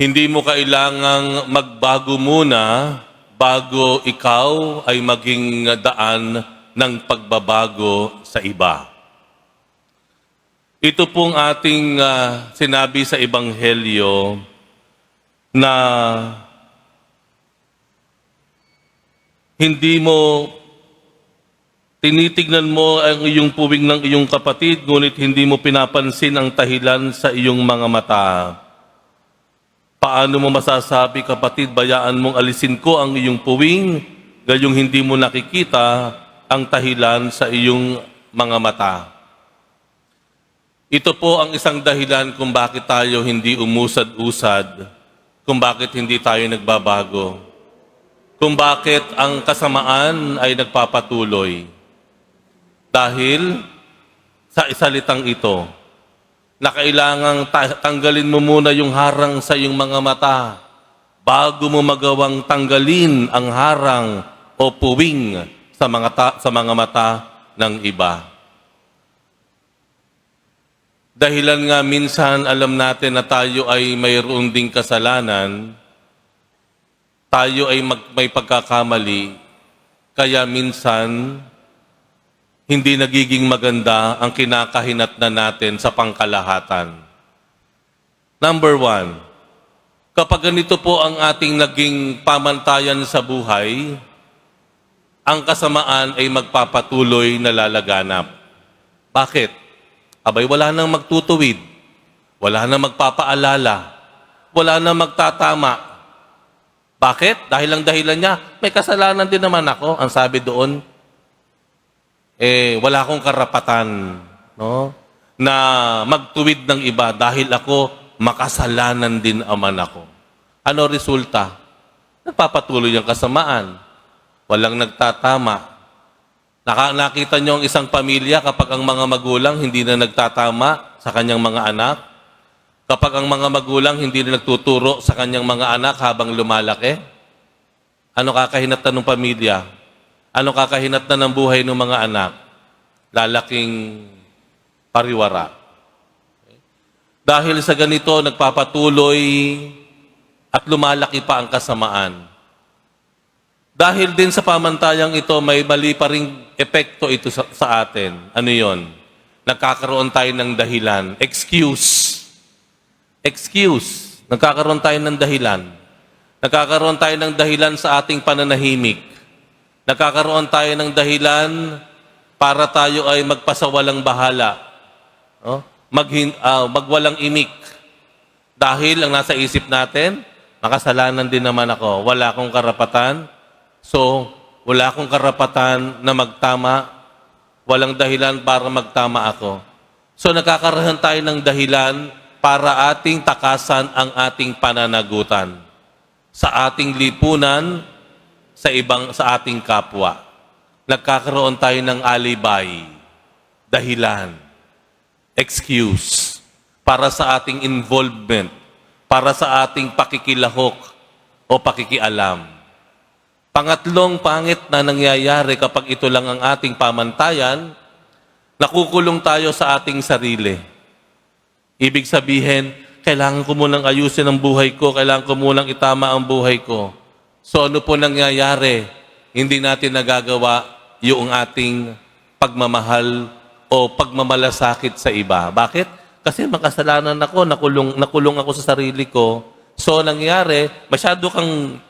Hindi mo kailangang magbago muna bago ikaw ay maging daan ng pagbabago sa iba. Ito pong ating ah, sinabi sa Ebanghelyo na hindi mo tinitignan mo ang iyong puwing ng iyong kapatid, ngunit hindi mo pinapansin ang tahilan sa iyong mga mata. Paano mo masasabi, kapatid, bayaan mong alisin ko ang iyong puwing, gayong hindi mo nakikita ang tahilan sa iyong mga mata. Ito po ang isang dahilan kung bakit tayo hindi umusad-usad, kung bakit hindi tayo nagbabago, kung bakit ang kasamaan ay nagpapatuloy. Dahil sa isalitang ito, na kailangang ta- tanggalin mo muna yung harang sa iyong mga mata bago mo magawang tanggalin ang harang o puwing sa mga, ta- sa mga mata ng iba. Dahilan nga minsan alam natin na tayo ay mayroon ding kasalanan, tayo ay mag- may pagkakamali, kaya minsan hindi nagiging maganda ang kinakahinat na natin sa pangkalahatan. Number one, kapag ganito po ang ating naging pamantayan sa buhay, ang kasamaan ay magpapatuloy na lalaganap. Bakit? Abay, wala nang magtutuwid. Wala nang magpapaalala. Wala nang magtatama. Bakit? Dahil ang dahilan niya, may kasalanan din naman ako. Ang sabi doon, eh, wala akong karapatan, no? Na magtuwid ng iba dahil ako makasalanan din aman ako. Ano resulta? Nagpapatuloy ang kasamaan. Walang nagtatama. Naka, nakita niyo ang isang pamilya kapag ang mga magulang hindi na nagtatama sa kanyang mga anak? Kapag ang mga magulang hindi na nagtuturo sa kanyang mga anak habang lumalaki? Ano kakahinatan ng pamilya? Ano kakahinatan ng buhay ng mga anak? Lalaking pariwara. Dahil sa ganito, nagpapatuloy at lumalaki pa ang kasamaan. Dahil din sa pamantayang ito, may mali pa ring epekto ito sa, sa atin. Ano yon? Nagkakaroon tayo ng dahilan. Excuse. Excuse. Nagkakaroon tayo ng dahilan. Nagkakaroon tayo ng dahilan sa ating pananahimik. Nagkakaroon tayo ng dahilan para tayo ay magpasawalang bahala. No? Maghin, ah, magwalang imik. Dahil ang nasa isip natin, makasalanan din naman ako. Wala akong karapatan. So, wala akong karapatan na magtama. Walang dahilan para magtama ako. So, nagkakaroon tayo ng dahilan para ating takasan ang ating pananagutan sa ating lipunan, sa ibang sa ating kapwa. Nagkakaroon tayo ng alibay, dahilan, excuse para sa ating involvement, para sa ating pakikilahok o pakikialam. Pangatlong pangit na nangyayari kapag ito lang ang ating pamantayan, nakukulong tayo sa ating sarili. Ibig sabihin, kailangan ko munang ayusin ang buhay ko, kailangan ko munang itama ang buhay ko. So ano po nangyayari? Hindi natin nagagawa yung ating pagmamahal o pagmamalasakit sa iba. Bakit? Kasi makasalanan ako, nakulong, nakulong ako sa sarili ko. So nangyari, masyado kang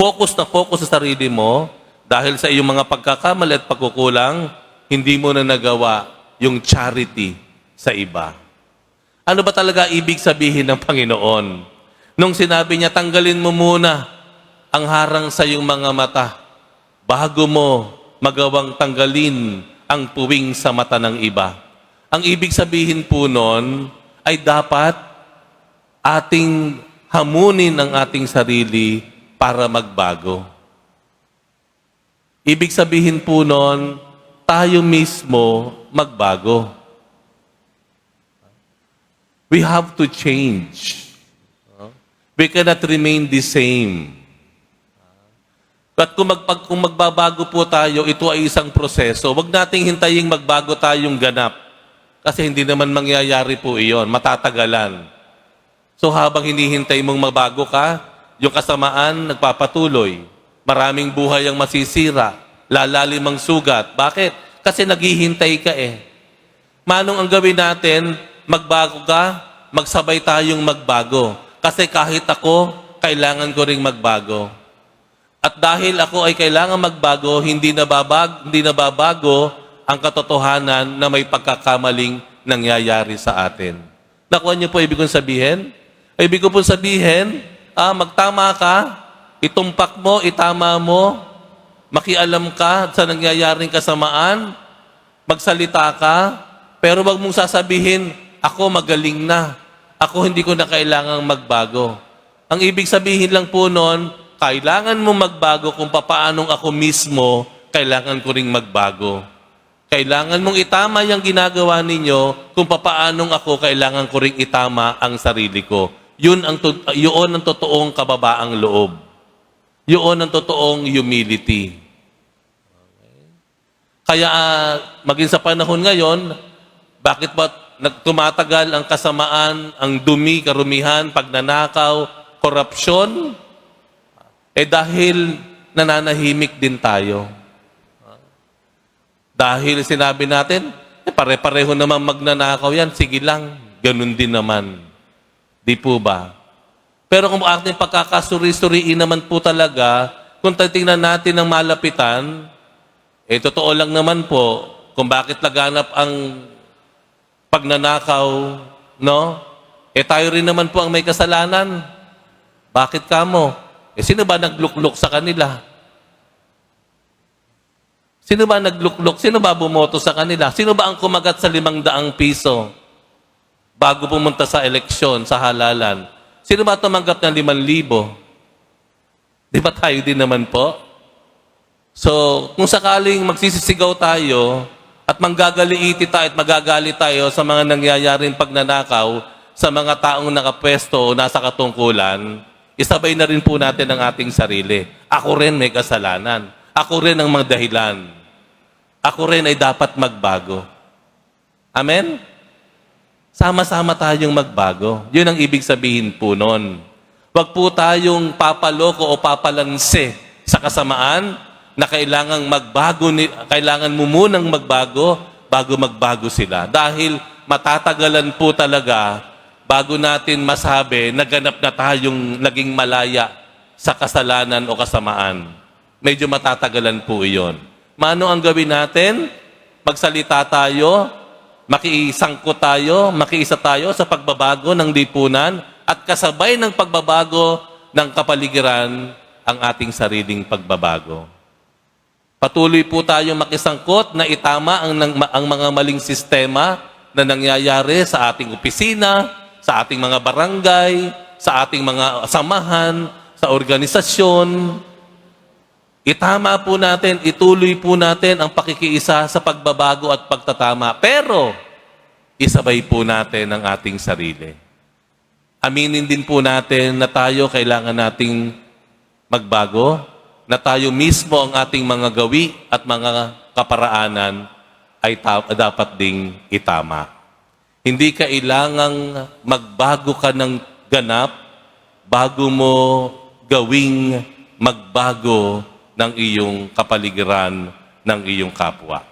focus na focus sa sarili mo dahil sa iyong mga pagkakamali at pagkukulang, hindi mo na nagawa yung charity sa iba. Ano ba talaga ibig sabihin ng Panginoon? Nung sinabi niya, tanggalin mo muna ang harang sa iyong mga mata bago mo magawang tanggalin ang puwing sa mata ng iba. Ang ibig sabihin po nun ay dapat ating hamunin ang ating sarili para magbago. Ibig sabihin po nun, tayo mismo magbago. We have to change. We cannot remain the same. At kung, magpag, kung magbabago po tayo, ito ay isang proseso. Huwag nating hintayin magbago tayong ganap. Kasi hindi naman mangyayari po iyon. Matatagalan. So habang hinihintay mong mabago ka, yung kasamaan nagpapatuloy. Maraming buhay ang masisira. Lalalim ang sugat. Bakit? Kasi naghihintay ka eh. Manong ang gawin natin, magbago ka, magsabay tayong magbago. Kasi kahit ako, kailangan ko ring magbago. At dahil ako ay kailangan magbago, hindi nababag, hindi nababago ang katotohanan na may pagkakamaling nangyayari sa atin. Nakuha niyo po ibig kong sabihin? Ibig ko po sabihin, ah, magtama ka, itumpak mo, itama mo, makialam ka sa nangyayaring kasamaan, magsalita ka, pero wag mong sasabihin, ako magaling na. Ako hindi ko na kailangang magbago. Ang ibig sabihin lang po noon, kailangan mo magbago kung papaanong ako mismo, kailangan ko ring magbago. Kailangan mong itama yung ginagawa ninyo kung papaanong ako, kailangan ko ring itama ang sarili ko. Yun ang, yun ang totoong kababaang loob. Yun ang totoong humility. Kaya ah, maging sa panahon ngayon, bakit ba nagtumatagal ang kasamaan, ang dumi, karumihan, pagnanakaw, korupsyon? Eh dahil nananahimik din tayo. Dahil sinabi natin, eh, pare-pareho naman magnanakaw yan, sige lang, ganun din naman. Di po ba? Pero kung ating pagkakasuri-suriin naman po talaga, kung titingnan natin ng malapitan, eh, totoo lang naman po kung bakit laganap ang pagnanakaw, no? Eh, tayo rin naman po ang may kasalanan. Bakit kamo? Eh, sino ba nagluklok sa kanila? Sino ba nagluklok? Sino ba bumoto sa kanila? Sino ba ang kumagat sa limang daang piso bago pumunta sa eleksyon, sa halalan? Sino ba tumanggap ng limang libo? Di ba tayo din naman po? So, kung sakaling magsisisigaw tayo at manggagaliiti tayo at magagalit tayo sa mga nangyayaring pagnanakaw sa mga taong nakapwesto o nasa katungkulan, isabay na rin po natin ang ating sarili. Ako rin may kasalanan. Ako rin ang mga dahilan. Ako rin ay dapat magbago. Amen? Sama-sama tayong magbago. Yun ang ibig sabihin po nun. Huwag po tayong papaloko o papalanse sa kasamaan na kailangang magbago, ni, kailangan mo munang magbago bago magbago sila. Dahil matatagalan po talaga bago natin masabi na ganap na tayong naging malaya sa kasalanan o kasamaan. Medyo matatagalan po iyon. Mano ang gawin natin? Magsalita tayo, makiisangko tayo, makiisa tayo sa pagbabago ng lipunan at kasabay ng pagbabago ng kapaligiran ang ating sariling pagbabago. Patuloy po tayong makisangkot na itama ang, ang mga maling sistema na nangyayari sa ating opisina, sa ating mga barangay, sa ating mga samahan, sa organisasyon. Itama po natin, ituloy po natin ang pakikiisa sa pagbabago at pagtatama. Pero, isabay po natin ang ating sarili. Aminin din po natin na tayo kailangan nating magbago, na tayo mismo ang ating mga gawi at mga kaparaanan ay dapat ding itama. Hindi kailangang magbago ka ng ganap bago mo gawing magbago ng iyong kapaligiran ng iyong kapwa.